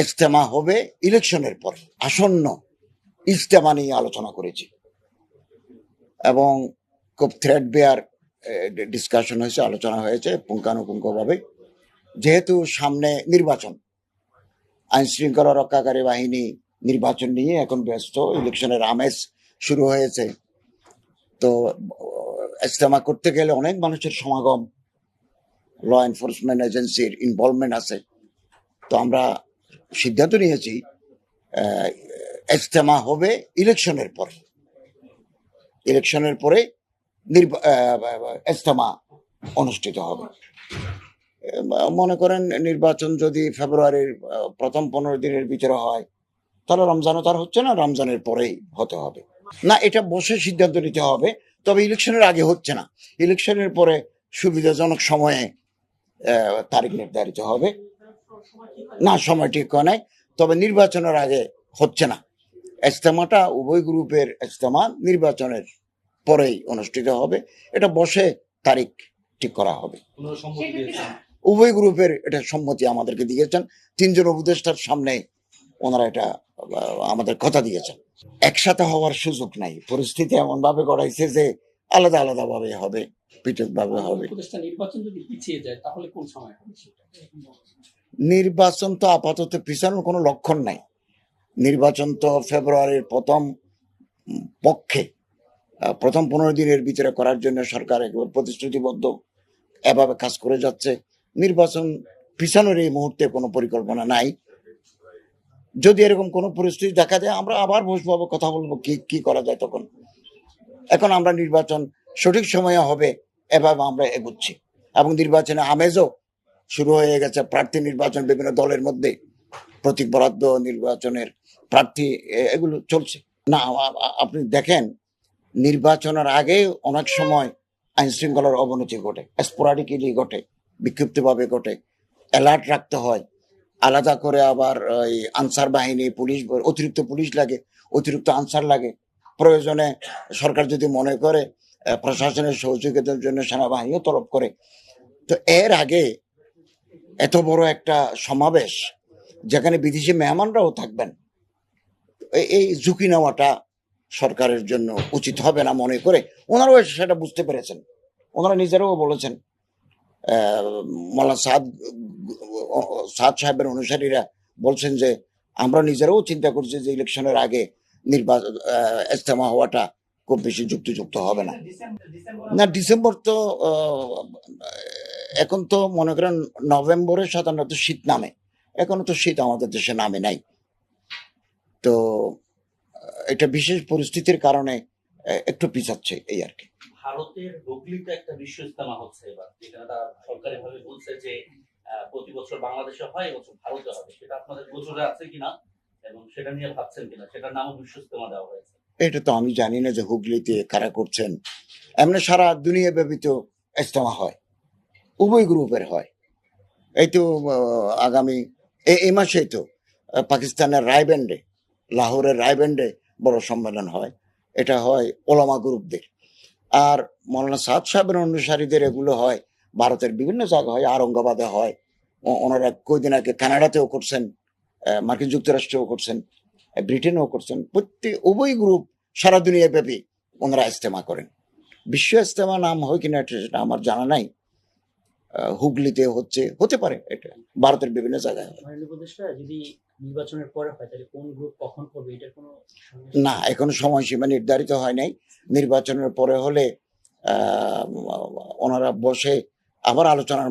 ইজতেমা হবে ইলেকশনের পর। আসন্ন ইজতেমা নিয়ে আলোচনা করেছি। এবং খুব থ্রেড বেয়ার ডিসকাশন হয়েছে, আলোচনা হয়েছে পুঙ্খানুপুঙ্খভাবে। যেহেতু সামনে নির্বাচন আইন শৃঙ্খলা রক্ষাকারী বাহিনী নির্বাচন নিয়ে এখন ব্যস্ত, ইলেকশনের আমেজ শুরু হয়েছে। তো, ইজতেমা করতে গেলে অনেক মানুষের সমাগম ল এনফোর্সমেন্ট এজেন্সির ইনভলভমেন্ট আছে। তো আমরা সিদ্ধান্ত নিয়েছি আহ, ইজতেমা হবে ইলেকশনের পরে। ইলেকশনের পরে ইজতেমা অনুষ্ঠিত হবে। মনে করেন নির্বাচন যদি ফেব্রুয়ারির প্রথম পনেরো দিনের ভিতরে হয় তাহলে রমজানও তার হচ্ছে না রমজানের পরেই হতে হবে। না এটা বসে সিদ্ধান্ত নিতে হবে তবে ইলেকশনের আগে হচ্ছে না। ইলেকশনের পরে সুবিধাজনক সময়ে তারিখ নির্ধারিত হবে। না, সময় ঠিক হয় নাই। তবে নির্বাচনের আগে হচ্ছে না। ইজতেমাটা উভয় গ্রুপের ইজতেমা নির্বাচনের পরেই অনুষ্ঠিত হবে। এটা বসে তারিখ ঠিক করা হবে। উভয় গ্রুপের এটা সম্মতি আমাদেরকে দিয়েছেন। তিনজন উপদেষ্টার সামনে ওনারা এটা আমাদের কথা দিয়েছেন। একসাথে হওয়ার সুযোগ নাই। পরিস্থিতি এমন ভাবে গড়াইছে যে আলাদা আলাদা ভাবে হবে পৃথক ভাবে হবে নির্বাচন যদি পিছিয়ে যায়, তাহলে কোন সময় হবে নির্বাচন তো আপাতত পিছানোর কোনো লক্ষণ নাই। নির্বাচন তো ফেব্রুয়ারির প্রথম পক্ষে প্রথম পনেরো দিনের ভিতরে করার জন্য সরকার প্রতিশ্রুতিবদ্ধ, এভাবে কাজ করে যাচ্ছে। নির্বাচন পিছানোর এই মুহূর্তে কোনো পরিকল্পনা নাই। যদি এরকম কোনো পরিস্থিতি দেখা যায় আমরা আবার বসবো কথা বলব কি কি করা যায় তখন। এখন আমরা নির্বাচন সঠিক সময়ে হবে, এভাবে আমরা এগুচ্ছি। এবং নির্বাচনে আমেজও শুরু হয়ে গেছে প্রার্থী নির্বাচন, বিভিন্ন দলের মধ্যে প্রতীক বরাদ্দ নির্বাচনের প্রার্থী এগুলো চলছে। না আপনি দেখেন, নির্বাচনের আগে অনেক সময় আইন শৃঙ্খলার অবনতি ঘটে, স্পোরাডিক্যালি ঘটে, বিক্ষিপ্তভাবে ঘটে, অ্যালার্ট রাখতে হয়, আলাদা করে আবার ওই আনসার বাহিনী, পুলিশ, অতিরিক্ত পুলিশ লাগে, অতিরিক্ত আনসার লাগে। প্রয়োজনে সরকার যদি মনে করে প্রশাসনের সহযোগিতার জন্য সেনাবাহিনীও তলব করে। তো এর আগে এত বড় একটা সমাবেশ যেখানে বিদেশি মেহমানরাও থাকবেন এই- ঝুঁকি নেওয়াটা সরকারের জন্য উচিত হবে না মনে করে ওনারাও সেটা বুঝতে পেরেছেন। ওনারা নিজেরাও বলেছেন মোল্লা সাদ সাদ সাহেবের অনুসারীরা বলছেন যে, আমরা নিজেরাও চিন্তা করছি যে ইলেকশনের আগে নির্বাচন ইস্তেমা হওয়াটা খুব বেশি যুক্তিযুক্ত হবে না। না, ডিসেম্বর তো এখন তো মনে করেন নভেম্বরে সাধারণত শীত নামে। এখনও তো শীত আমাদের দেশে নামে নাই। তো এটা বিশেষ পরিস্থিতির কারণে একটু পিছাচ্ছে এই আর কি। ভারতের হুগলিতে একটা বিশ্ব ইস্তেমা হচ্ছে এবার যেখানে তারা বলছে যে প্রতি বছর বাংলাদেশে হয় এবছর ভারতে হবে। সেটা আপনাদের গোচরে আছে কিনা? এবং সেটা নিয়ে ভাবছেন কিনা? সেটার নামও বিশ্ব ইস্তেমা দেওয়া হয়েছে। এটা তো আমি জানি না যে হুগলিতে কারা করছেন। এমনি সারা দুনিয়া ব্যাপী তো ইজতেমা হয়। উভয় গ্রুপের হয়। এই তো আগামী এই মাসেই তো পাকিস্তানের রায়ব্যান্ডে লাহোরের রায়ব্যান্ডে বড় সম্মেলন হয়। এটা হয় ওলামা গ্রুপদের। আর মৌলানা সাদ সাহেবের অনুসারীদের এগুলো হয়, ভারতের বিভিন্ন জায়গা হয় আরঙ্গাবাদে হয়। ওনারা কয়দিন আগে কানাডাতেও করছেন মার্কিন যুক্তরাষ্ট্রেও করছেন, ব্রিটেনেও করছেন। প্রত্যেক উভয় গ্রুপ সারা দুনিয়া ব্যাপী ওনারা ইস্তেমা করেন। বিশ্ব ইস্তেমা নাম হয় কিনা সেটা আমার জানা নাই। হুগলিতে হচ্ছে হতে পারে এটা ভারতের বিভিন্ন জায়গায় যদি নির্বাচনের পরে হয় তাহলে কোন গ্রুপ কখন করবে? এটার কোনো না এখনও সময়সীমা নির্ধারিত হয় নাই। নির্বাচনের পরে হলে আহ ওনারা বসে আবার আলোচনার